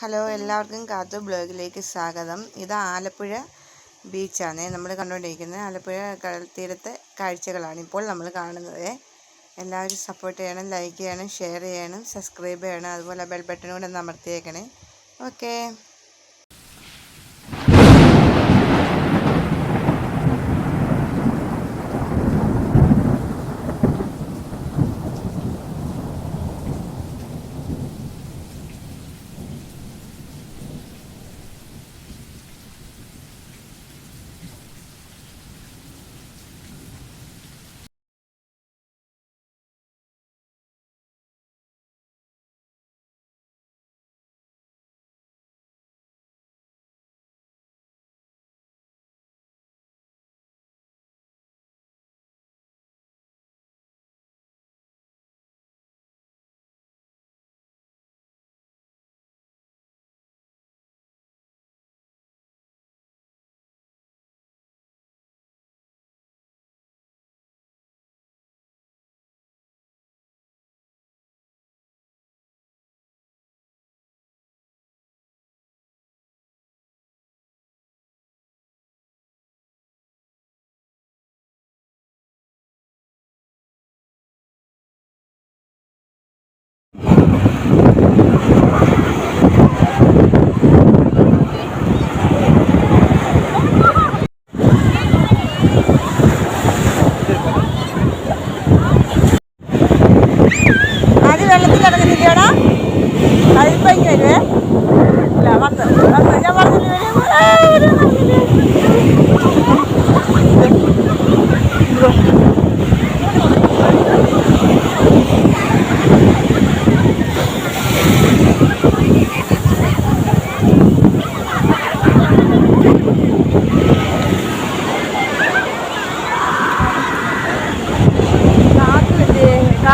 Hello എല്ലാവർക്കും കാത്തു ബ്ലോഗിലേക്ക് സ്വാഗതം. ഇത് ആലപ്പുഴ ബീച്ചാണ്. നമ്മൾ കണ്ടുകൊണ്ടിരിക്കുന്നത് ആലപ്പുഴ കടൽ തീരത്തെ കാഴ്ചകളാണ് ഇപ്പോൾ നമ്മൾ കാണുന്നത്. എല്ലാവരും സപ്പോർട്ട് ചെയ്യണം ലൈക്ക് ചെയ്യണം ഷെയർ ചെയ്യണം സബ്സ്ക്രൈബ് ചെയ്യണം അതുപോലെ ബെൽ ബട്ടൺ കൂടെ നമർത്തിയേക്കണേ ഓക്കേ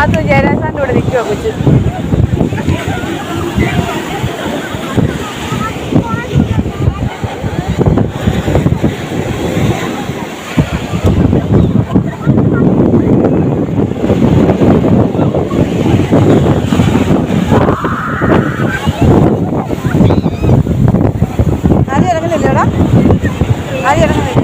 കാത്തു ജയരാജാന്റെ കൂടെ നിൽക്കുവോ കൊച്ചു. ആദ്യം ഇറങ്ങുന്നില്ലേടാ. ആദ്യം ഇറങ്ങ